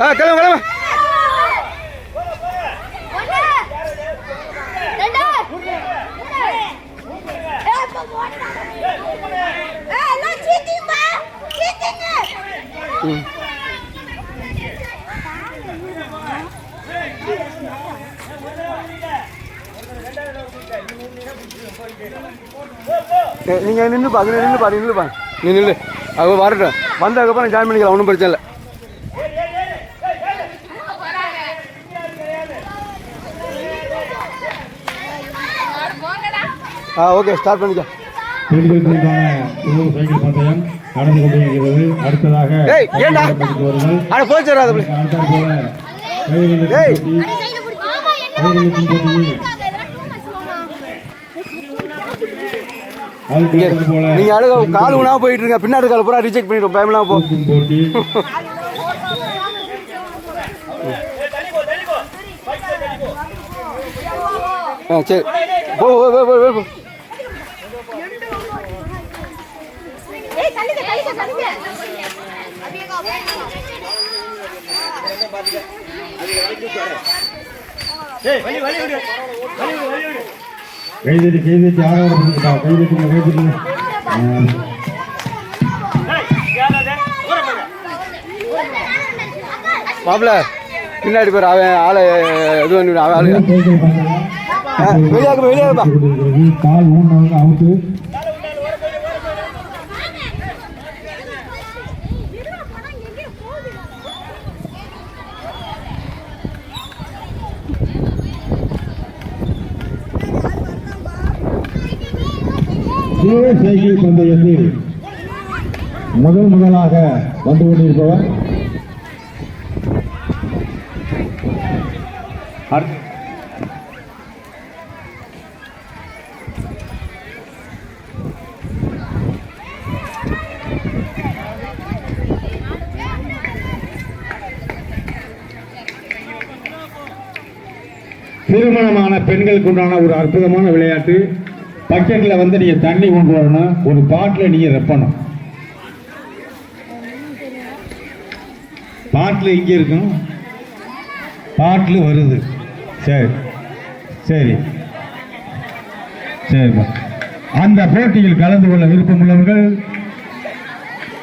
ஆ கிளம்பு கிளம்பு. ம் ஏ, நீங்க நின்று பா அங்கே நின்று பா நீ நில்லு பா நீ நில்லு. அவ வரட்டும். வந்ததுக்கப்புறம் ஜாயின் பண்ணிக்கலாம் ஒன்றும் பிரச்சனை இல்லை. ஆ ஓகே ஸ்டார்ட் பண்ணிக்க. பெண்களுக்கான உணவு சைக்கிள் பந்தயம் நடந்து கொண்டிருக்கிறது அடுத்ததாக நீங்க அழுக கால் ஊனா போயிட்டு இருங்க பின்னாடி கால் பூரா ரிஜெக்ட் பண்ணிடுவோம் பயமெல்லாம் போ. சரி. போ போ போ, போ போ, போ கைதட்டி கைதட்டி ஆரவாரம் கைதட்டுங்க கைதட்டுங்க மாப்பிள பின்னாடி பேர் அவன் ஆளை இது பண்ணி அவன் ஆளு சைக்கிள் பந்தயம் ஆ, வெளியாக போ, வெளியாக போ. கொண்டிருக்கிறது. கால் ஊனவங்க அவுட்டு இதே சைக்கிள் பந்தயத்தில் முதல் முதலாக வந்து கொண்டிருப்பவர். திருமணமான பெண்களுக்கு உண்டான ஒரு அற்புதமான விளையாட்டு. பக்கெட்டில் வந்து நீங்கள் தண்ணி கொண்டு வரணும். ஒரு பாட்டில் நீங்கள் ரெப்பணும் பாட்டில் இங்கே இருக்கும் பாட்டில் வருது. சரி. சரி. சரிப்பா அந்த போட்டியில் கலந்து கொள்ள விருப்பம் உள்ளவர்கள்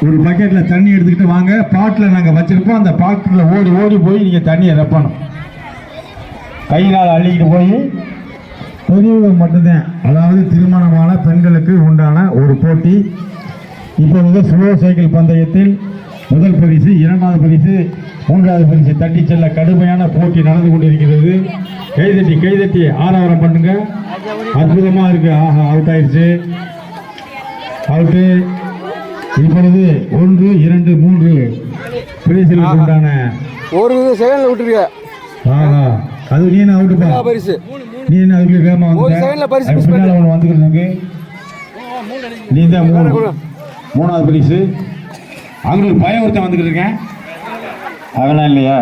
ஒரு பக்கெட்டில் தண்ணி எடுத்துக்கிட்டு வாங்க. பாட்டில் நாங்கள் வச்சுருப்போம். அந்த பாட்டில் ஓடி ஓடி போய் நீங்கள் தண்ணியை ரெப்பணும் கையினால் அள்ளிக்கிட்டு போய் பெரியவங்க மட்டும்தான். அதாவது திருமணமான பெண்களுக்கு உண்டான ஒரு போட்டி. இப்பொழுது ஸ்லோ சைக்கிள் பந்தயத்தில் முதல் பரிசு இரண்டாவது பரிசு மூன்றாவது பரிசு தட்டி செல்ல கடுமையான போட்டி நடந்து கொண்டிருக்கிறது. கைதட்டி கைதட்டி ஆரவாரம் பண்ணுங்க. அற்புதமா இருக்கு. ஆஹா அவுட் ஆயிடுச்சு அவுட்டு இப்பொழுது ஒன்று இரண்டு மூன்று பரிசுகளுக்கு உண்டான ஒரு செகண்ட்ல விட்டுருக்க ஆஹா. அது நீ அவுட்டுப்பா பரிசு. நீ என்ன அதுக்கு வேகமா இருக்கு. நீ தான் மூணு. மூணாவது பரிசு. அங்க ஒரு பையன் ஒருத்தன் வந்துகிட்டு இருக்கேன். அதெல்லாம் இல்லையா?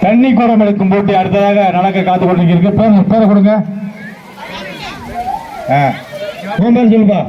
தண்ணி குடம் எடுக்கும் போட்டி அடுத்ததாக நடக்க காத்து கொண்டிருக்கிறது. பேர பேரை கொடுங்க. ஆ. உன் பேர் சொல்லுப்பா.